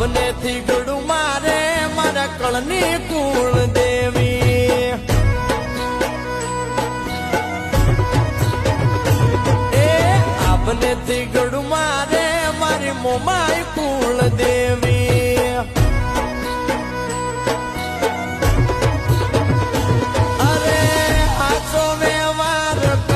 સપને થી ગળું મારે, મારા કળની કુળ દેવી. એ આપને થી ગળું મારે, મારી મોમાય કુળ દેવી. અરે મેં વ્યવહાર